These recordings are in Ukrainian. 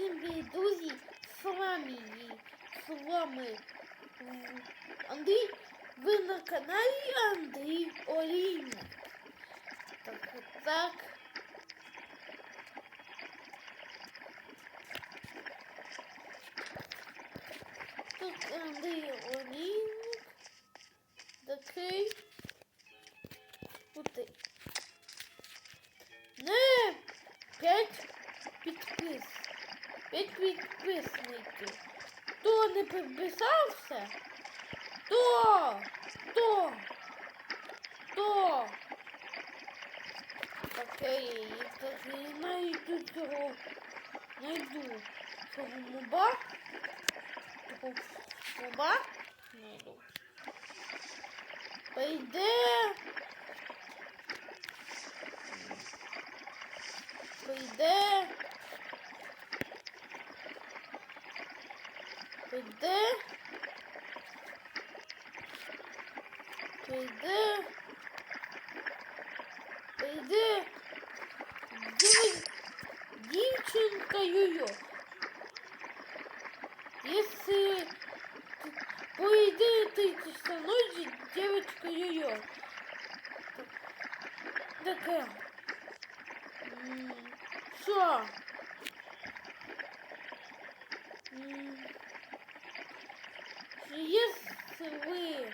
Всім привіт, друзі! З вами з вами Андрій. Ви на каналі Андрій Олійник. Так, от так. Тут Андрій Олійник. Такий. Тут. Не! П'ять підпис. П'ять підписників. Хто не підписався? Хто? Хто? Хто? Окей, так я найду цього. Найду цього моба. Такого моба. Найду. Пойде. Пойде. Туди. Туди. Туди. Див... Дівчинка йо-йо. Если по идее ты становишься девочка йо-йо. Такая. всё, Mm. М, Если вы,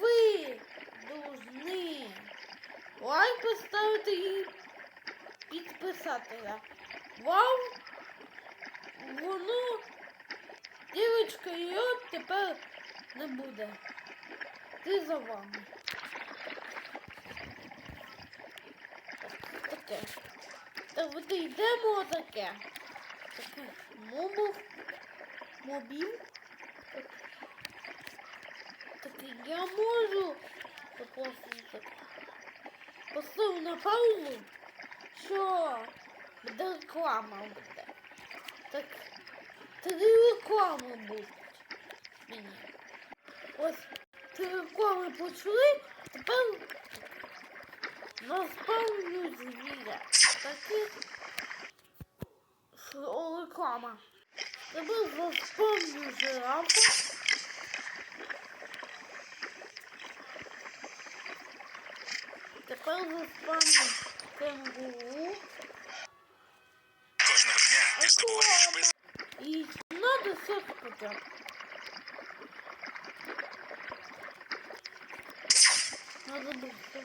вы должны лайк поставити і підписатися. Вам воно дівчинка його тепер не буде. Ти за вами. Так, Таке. Так от йдемо таке. Таке. Мобів. Мобів. Я можу. Просто. Поставив на паузу. Що? Буде реклама буде. Так. Три реклами будуть. Мені. Ось три реклами почали, тепер наспавню звіря. Такі що реклама. Тепер заспавню жирафа. Тепер заспавню кенгуру. Кожного дня ти здобуваєш без І надо все спочатку. Надо быстро.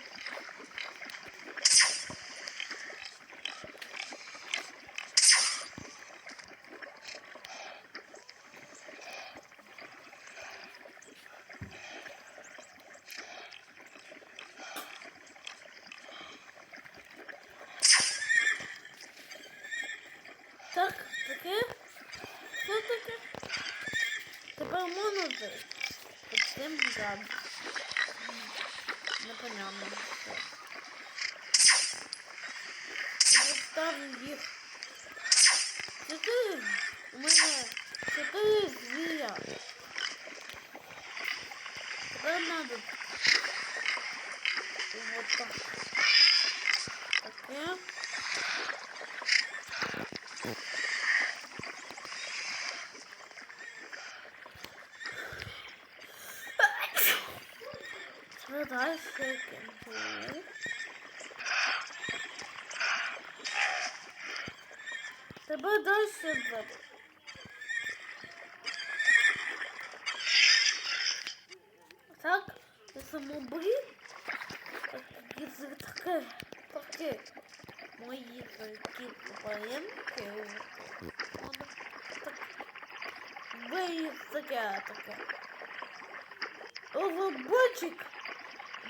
Так, таке. Що таке? Тепер можна жити. Під цим зад. Непонятно. Поставлю їх. Чотири. У мене чотири звіря. Тепер надо. Вот так. Таке. Продай кенгуру. Тебе дальше буде. Так, це самоби. Такі це таке, таке. Мої такі. Так. Ви таке, таке. Розробочик.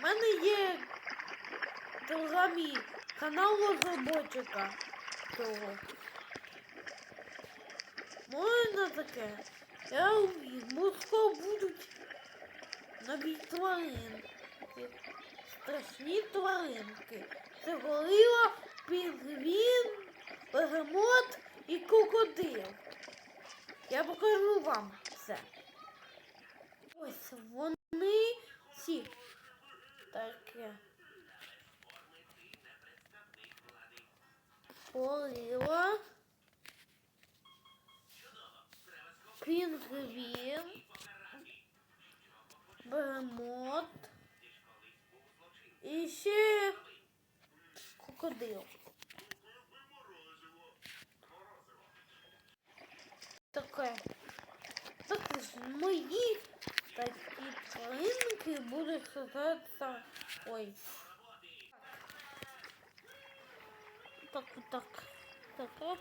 У мене є в телеграмі канал розробочика цього. Можна таке? Я мозко будуть нові тваринки. Страшні тваринки. Це горила, пінгвін, бегемот і крокодил. Я покажу вам все. Ось вони всі таке. Горила. Пінгвін. Бегемот. І ще крокодил. Таке. Також мої такі тваринки будуть сказатися. Ой. Так, так, таке.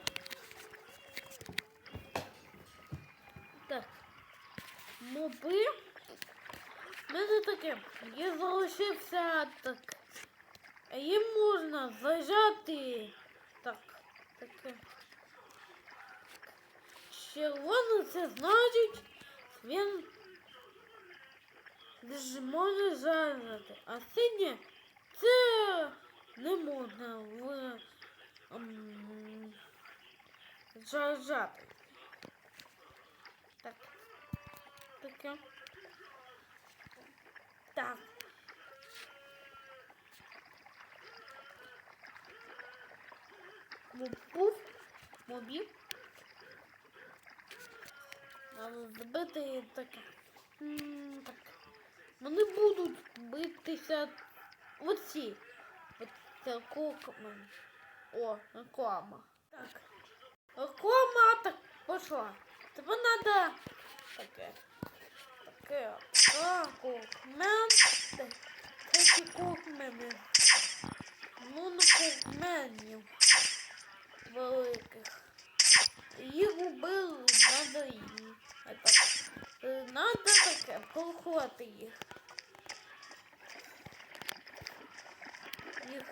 Так. Моби. У мене таке. Я залишився так. А їм можна зажати. Так, таке. Червоно це значить, він може зажати. А синє це не можна в ем, зажати. Так. Таке. Так. Мопув, мобів. Надо збити таке. Так. Вони будуть битися оці. Це коками. О, реклама. Так. Реклама так пошла. Тебе надо таке. Таке. А, кокмен. Такі кокмени. Ну, на кокменів. Великих. Їх убили, надо їх. Е, надо таке, полхувати їх. Їх.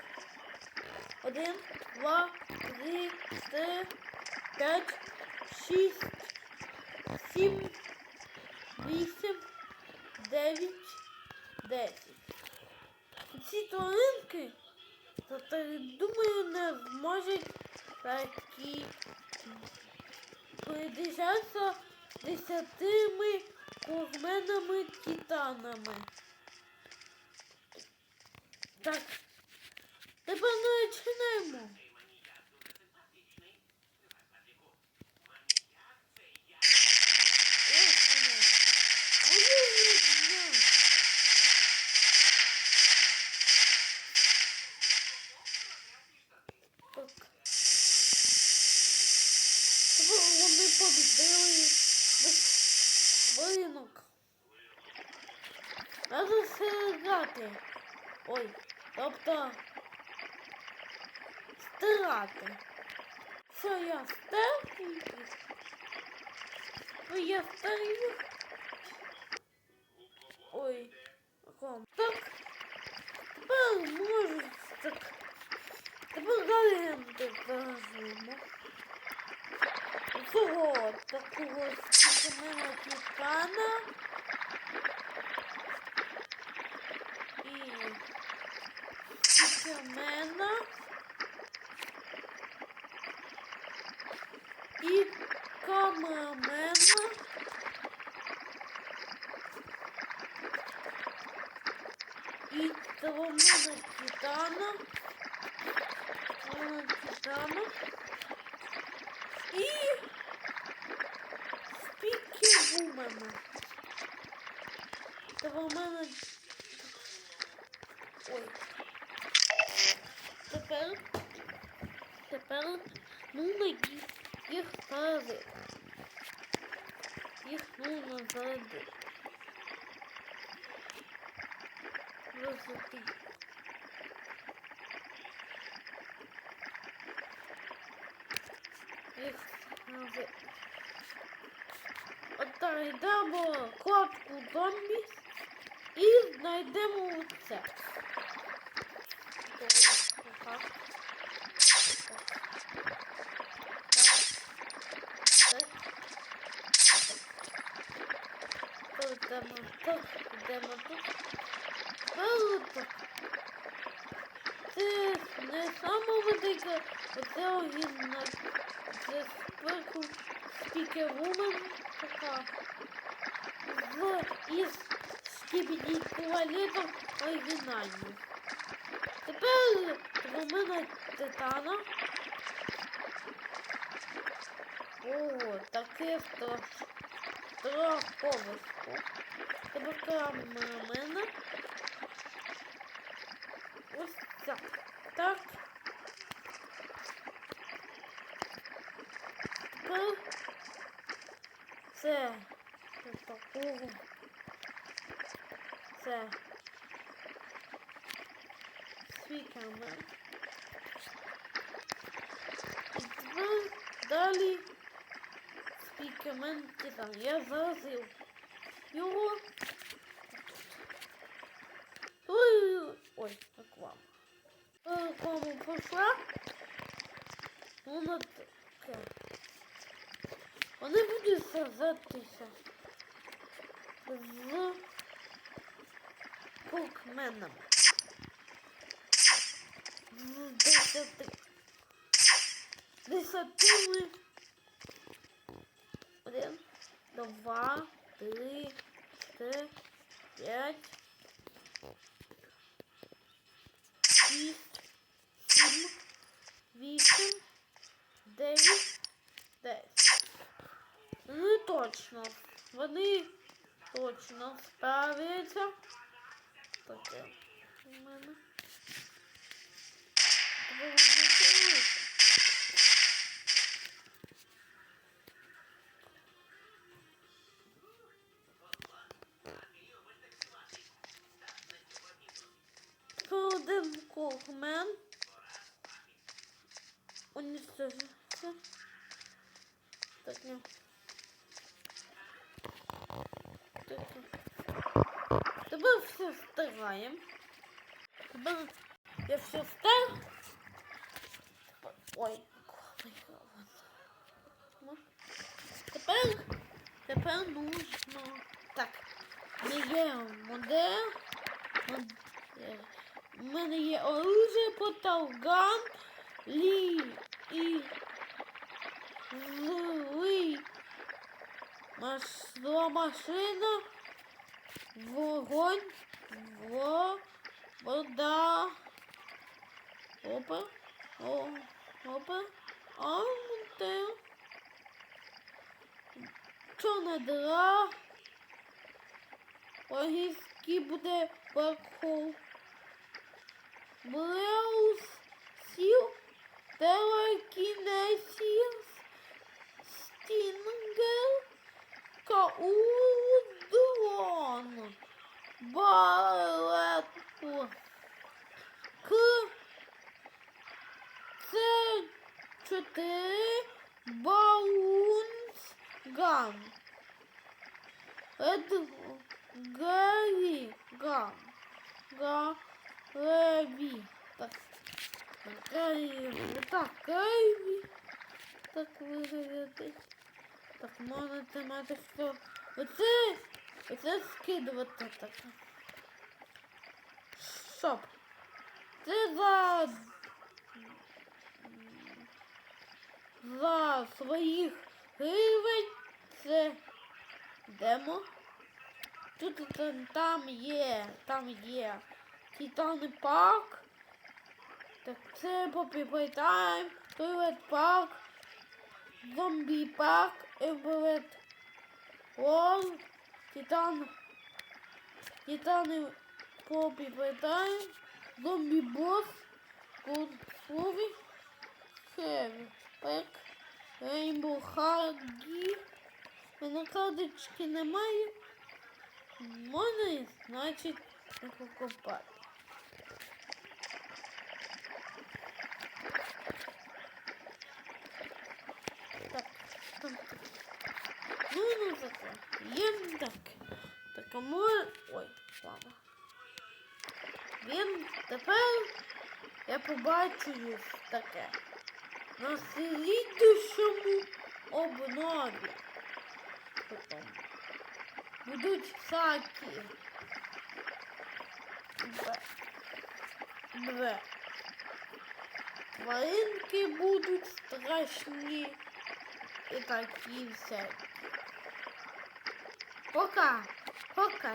Один, два, три, чотири, п'ять, шість, сім, вісім, дев'ять, десять. Ці тваринки, то так, думаю, не зможуть такі придержатися десятими курменами титанами. Так, тепер не починаємо. Ось воно. Воює з ним. Так. Тепер вони побідили весь будинок. Надо стирати. Ой, тобто стирати. Все, я стер. Ну, я стер. Ой, ком. Так, тепер можу так. Тепер галенти зажимо. Цього такого спікамена титана. І спікамена. І камамена. І тромена титана. Тромена титана. І спіки вумена. Мене. Ой. Тепер. Тепер нужно їх, їх ставити. Їх нужно зробити. Висоти. Їх зробити. От йдемо кладку зомбі і знайдемо це. Так. Тут йдемо тут, йдемо тут. Тут. Це не саме велике, оце оригінал. Це спеку спікервумен така. З із скібіді туалетом оригінальних. Тепер тромина титана. О, таке страшне. страховиську. Тебе камера. Ось так. Так. Тепер це такого. Це свій камер. Тепер далі спікермен титан. Я заразив його. Ой, реклама. Реклама пошла. Вона таке. Вони будуть сразитися з кукменом. З десяти. Десятими. Один, два, три, чотири, п'ять, шість, сім, вісім, дев'ять, десять. Ну точно. Вони точно справляться. Таке у мене. Один кухмен. Уничтожился. Так, не. Тепер все стираємо. Тепер я все стер. Ой. Тепер, тепер нужно. Так, є модель. Мод- е, У мене є оружие, поталган, лі і злий масла машина, вогонь, во, вода, опа, о, опа, амте, чорна дира, логістський буде бархол. Бреус сіл телекінесіс стінгер каудрон балету к це чотири баунс ган Гарі ган га Реві. Так. Гарі. Так, Гарі. Так виглядати. Так, можете мати що. Оце. Оце скидувати так. Щоб. Це за. За своїх гривень. Це демо. Тут там, є, там є Титани Парк. Так це Попі Плейтайм, Туалет Парк, Зомбі Парк, Еверет World, Титан, Титани Попі Плейтайм, Зомбі Босс, Код Слові, Хеві Пек, Рейнбоу. Мене карточки немає. Можна, значить, покупати. Так, там так. Ну, ну так. Так, а. Ой, ладно. Він тепер я побачу таке. На слідущому обнові. Потім. Будуть всякі. Б. Тваринки будуть страшні. І такі всякі. Пока. Пока.